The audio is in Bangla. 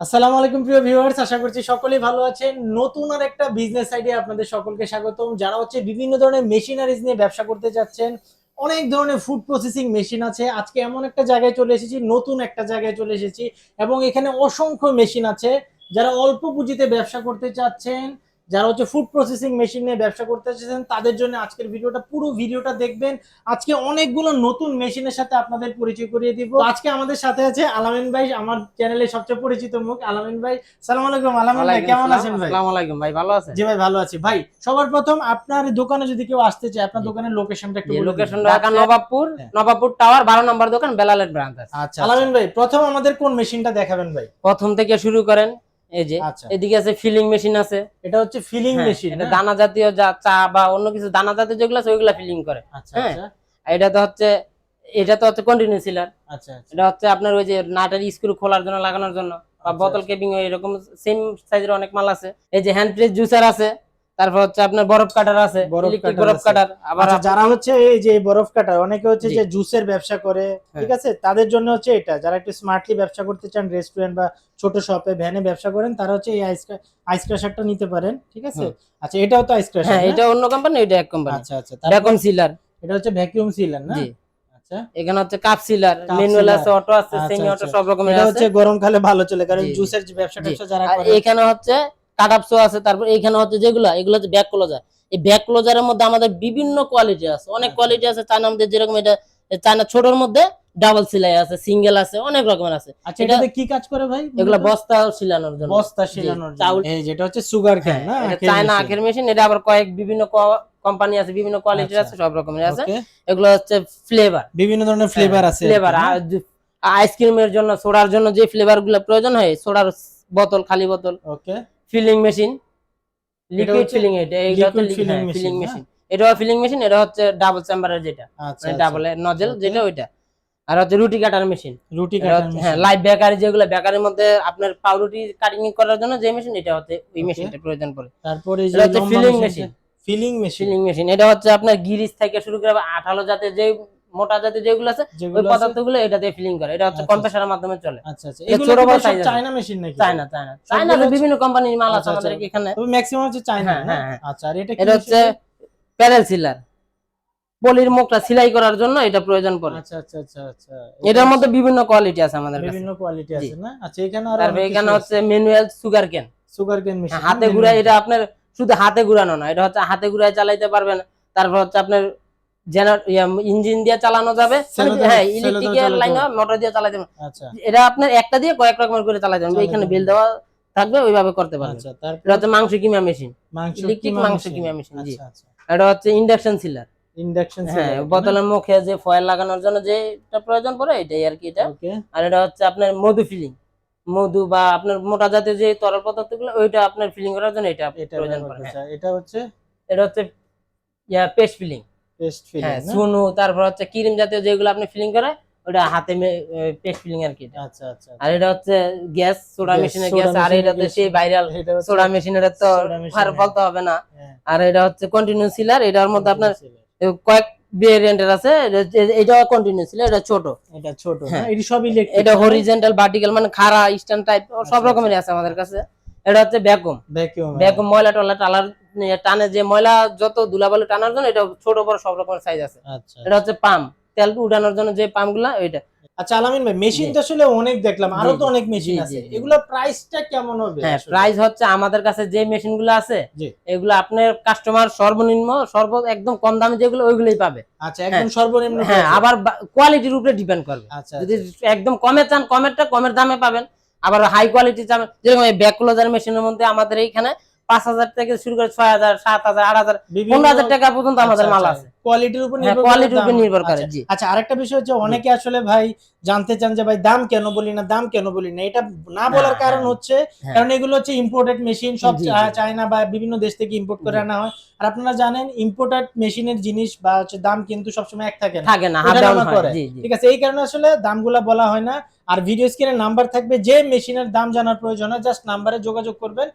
আসসালামু আলাইকুম প্রিয় ভিউয়ার্স, আশা করছি সকলেই ভালো আছেন। নতুন আর একটা বিজনেস আইডিয়া আপনাদের সকলকে স্বাগতম। যারা হচ্ছে বিভিন্ন ধরনের মেশিনারিজ নিয়ে ব্যবসা করতে যাচ্ছেন অনেক ধরনের ফুড প্রসেসিং মেশিন আছে। আজকে এমন একটা জায়গায় চলে এসেছি, নতুন একটা জায়গায় চলে এসেছি এবং এখানে অসংখ্য মেশিন আছে। যারা অল্প পুঁজিতে ব্যবসা করতে চাচ্ছেন যারা হচ্ছে ফুড প্রসেসিং মেশিন নিয়ে ব্যবসা করতে চাচ্ছেন তাদের জন্য আজকের ভিডিওটা পুরো ভিডিওটা দেখবেন। আজকে অনেকগুলো নতুন মেশিনের সাথে আপনাদের পরিচয় করিয়ে দিব। আজকে আমাদের সাথে আছে আলামিন ভাই আমার চ্যানেলে সবচেয়ে পরিচিত মুখ আলামিন ভাই। সালাম আলাইকুম আলামিন ভাই কেমন আছেন ভাই? আসসালামু আলাইকুম ভাই ভালো আছেন? জি ভাই ভালো আছি। ভাই সবার প্রথম আপনার দোকানে যদি কেউ আসতে চায় আপনার দোকানের লোকেশনটা একটু লোকেশন ঢাকা নবাবপুর হ্যাঁ। নবাবপুর টাওয়ার বারো নম্বর দোকান বেলালের ব্রাঞ্চ আছে। আচ্ছা আলামিন ভাই প্রথম আমাদের কোন মেশিনটা দেখাবেন ভাই? প্রথম থেকে শুরু করেন। এই যে আচ্ছা। এদিকে আছে ফিলিং মেশিন আছে। এটা হচ্ছে ফিলিং হ্যাঁ, মেশিন এটা দানা জাতীয় যা চা বা অন্য কিছু দানা জাতীয় যেগুলো আছে ওইগুলা ফিলিং করে। আচ্ছা হ্যাঁ। আচ্ছা। এটা তো হচ্ছে এটা তো হচ্ছে কন্টিনিউ সিলার আচ্ছা আচ্ছা। এটা হচ্ছে আপনার ওই যে নাটের স্ক্রু খোলার জন্য লাগানোর জন্য বা আচ্ছা, বোতল কেপিং কেবিং এরকম সেম সাইজের অনেক মাল আছে। এই যে হ্যান্ড প্রেস জুসার আছে তারপর হচ্ছে আপনার বরফ কাটার আছে বরফ কাটার আছে। আবার আচ্ছা যারা হচ্ছে এই যে বরফ কাটার অনেকে হচ্ছে যে জুসের ব্যবসা করে ঠিক আছে? তাদের জন্য হচ্ছে এটা যারা একটু স্মার্টলি ব্যবসা করতে চান রেস্টুরেন্ট বা ছোট শপে ভ্যানে ব্যবসা করেন তারা হচ্ছে এই আইস আইস ক্রাশারটা নিতে পারেন ঠিক আছে? আচ্ছা এটাও তো আইস ক্রাশার হ্যাঁ এটা অন্য কোম্পানি এটা এক কোম্পানি আচ্ছা আচ্ছা ভ্যাকুয়াম সিলার এটা হচ্ছে ভ্যাকুয়াম সিলার না? আচ্ছা। এখানে হচ্ছে কাপ সিলার ম্যানুয়াল আছে অটো আছে আচ্ছা, সেমি অটো আচ্ছা। সব রকমের এটা হচ্ছে গরমকালে ভালো চলে কারণ। জুসের যে ব্যবসা। যারা করে এখানে হচ্ছে কাটাপসো আছে তারপর এখানে হচ্ছে যেগুলা এগুলো হচ্ছে ব্যাক ক্লোজার এই ব্যাক ক্লোজারের মধ্যে আমাদের বিভিন্ন কোয়ালিটি আছে অনেক আচ্ছা। কোয়ালিটি আছে চায়না আমাদের যেরকম এটা চায়না ছোটর মধ্যে ডাবল সিলাই আছে সিঙ্গেল আছে অনেক রকমের আছে। আচ্ছা এটা- এটাতে কি কাজ করে ভাই? এগুলা বস্তা শিলানোর জন্য। বস্তা জি, শিলানোর জন্য। এই যেটা হচ্ছে সুগার ক্যান হ্যাঁ, না এটা চায়না আখের মেশিন এটা আবার কয়েক বিভিন্ন কোম্পানি আছে বিভিন্ন কোয়ালিটির আচ্ছা। আছে সব রকমের আছে। এগুলো হচ্ছে ফ্লেভার বিভিন্ন ধরনের ফ্লেভার আছে ফ্লেভার আইসক্রিমের জন্য সোডার জন্য যে ফ্লেভারগুলো প্রয়োজন হয় সোডার বোতল খালি বোতল। Okay filling machine. Liquid filling এটা filling ফিলিং মেশিন এটাও ফিলিং মেশিন এটা হচ্ছে ডাবল চেম্বারের যেটা। আচ্ছা মানে আচ্ছা। ডাবল নজেল যেটা ওইটা। আর হচ্ছে রুটি কাটার মেশিন। রুটি এটা কাটার হ্যাঁ লাইভ বেকারি যেগুলো বেকারির মধ্যে আপনার পাউরুটি কাটিং করার জন্য যে মেশিন এটা হচ্ছে ওই মেশিনটা প্রয়োজন পড়ে। তারপরে এই যে এটা machine। Machine filling machine. Filling machine. এটা হচ্ছে আপনার গিরিজ থেকে শুরু করে আঠালো জাতের যে মোটা জাতের যেগুলো আছে ওই পদার্থগুলো এটা দিয়ে ফিলিং করে। এটা হচ্ছে আচ্ছা, কম্প্রেসারের মাধ্যমে চলে। আচ্ছা আচ্ছা। এগুলো। চায়না মেশিন নাকি? চায়না চায়না চায়না বিভিন্ন কোম্পানির মাল আছে আচ্ছা, আমাদের আচ্ছা। এখানে। তবে ম্যাক্সিমাম হচ্ছে চায়না হ্যাঁ? হ্যাঁ, হ্যাঁ। আচ্ছা আর এটা এটা হচ্ছে প্যারেল সিলার পলির মুখটা সেলাই করার জন্য এটা প্রয়োজন পড়ে। আচ্ছা আচ্ছা আচ্ছা আচ্ছা। এটার মধ্যে বিভিন্ন কোয়ালিটি আছে আমাদের কাছে। বিভিন্ন কোয়ালিটি আছে না? আচ্ছা এখানে আর তারপরে এখানে হচ্ছে manual sugar cane sugar cane machine হাতে ঘুরায় এটা আপনার শুধু হাতে ঘুরানো না এটা হচ্ছে হাতে ঘুরায় চালাইতে পারবেন। তারপর হচ্ছে আপনার ইঞ্জিন দিয়ে চালানো যাবে। হ্যাঁ cello ইলেকট্রিকের লাইন মোটর দিয়ে চালাতে আচ্ছা। এটা আপনার একটা দিয়ে কয়েক রকমের করে চালাতে পারবেন এখানে বিল দেওয়া থাকবে ওইভাবে করতে পারবেন। আচ্ছা এটা হচ্ছে মাংস কিমা মেশিন কিমা মাংস। কিমা machine, জি। আচ্ছা এটা হচ্ছে ইন্ডাকশন সিলার ইন্ডাকশন হ্যাঁ বোতলের মুখে যে ফয়েল লাগানোর জন্য যেটা প্রয়োজন পড়ে এটাই আর কি এটা। আর এটা হচ্ছে আপনার মধু ফিলিং মধু বা আপনার মোটা জাতীয় যে তরল পদার্থগুলো ওইটা আপনার ফিলিং করার জন্য এটা এটা প্রয়োজন পড়ে করতে হ্যাঁ। এটা হচ্ছে? এটা হচ্ছে yeah paste filling paste filling হ্যাঁ সুনু তারপর হচ্ছে ক্রিম জাতীয় যেগুলো আপনি ফিলিং করে ওটা হাতে পেস্ট ফিলিং আর কি আচ্ছা আচ্ছা। আর এটা হচ্ছে গ্যাস সোডা মেশিনের গ্যাস আর এটাতে gas। সেই ভাইরাল এটা সোডা মেশিনের তো আর হ্যাঁ। বলতে হবে না। হ্যাঁ, আর এটা হচ্ছে কন্টিনিউ সিলার এটার মধ্যে আপনার কয়েক ভেরিয়েন্টের আছে এটা- কন্টিনিউ সিলার এটা ছোট। এটা ছোট না হ্যাঁ। এটি সব ইলেকট্রিক এটা হরিজেন্টাল ভার্টিক্যাল মানে খাড়া স্ট্যান্ড টাইপ সব রকমের আছে আমাদের কাছে। এটা হচ্ছে ভ্যাকুম ভ্যাকুয়াম ভ্যাকুম ময়লা টলা টালার টানে যে ময়লা যত ধুলাবালি টানার জন্য এটা ছোট বড় সব রকমের সাইজ আছে। আচ্ছা। এটা হচ্ছে পাম্প তেল উঠানোর জন্য যে পাম্পগুলা ওইটা। আচ্ছা আলামিন ভাই মেশিন তো আসলে অনেক দেখলাম আরও তো অনেক মেশিন আছে। এগুলো প্রাইসটা কেমন হবে হ্যাঁ প্রাইস হচ্ছে আমাদের কাছে যে আছে এগুলো আপনার কাস্টমার সর্বনিম্ন সর্ব একদম কম দামে যেগুলো ওইগুলোই পাবে। আচ্ছা একদম সর্বনিম্ন হ্যাঁ আবার কোয়ালিটির উপরে ডিপেন্ড করবে। আচ্ছা যদি একদম কমে চান কমেরটা কমের দামে পাবেন। আবার হাই কোয়ালিটি চান যেরকম এই ব্যাক ক্লোজার মেশিনের মধ্যে আমাদের এইখানে পাঁচ হাজার থেকে শুরু করে ছয় হাজার সাত হাজার আট হাজার পনেরো হাজার টাকা পর্যন্ত আমাদের মাল আছে কোয়ালিটির উপর হ্যাঁ, নির্ভর করে quality-র উপর নির্ভর করে, আচ্ছা, জি। আচ্ছা আরেকটা বিষয় হচ্ছে অনেকে আসলে ভাই জানতে চান যে ভাই দাম কেন বলি না দাম কেন বলি না এটা না বলার হ্যাঁ, কারণ হ্যাঁ। হচ্ছে হ্যাঁ। কারণ এগুলো হচ্ছে ইম্পোর্টেড মেশিন সব জি, জি। চা- চায়না বা বিভিন্ন দেশ থেকে ইম্পোর্ট করে আনা হয় আর আপনারা জানেন ইম্পোর্টেড মেশিনের জিনিস বা হচ্ছে দাম কিন্তু সবসময় এক থাকে না না। হয় ঠিক আছে এই কারণে আসলে দামগুলা বলা হয় না আর ভিডিও স্ক্রিনে নাম্বার থাকবে যে মেশিনের দাম জানার প্রয়োজন হয় জাস্ট নাম্বারে যোগাযোগ করবেন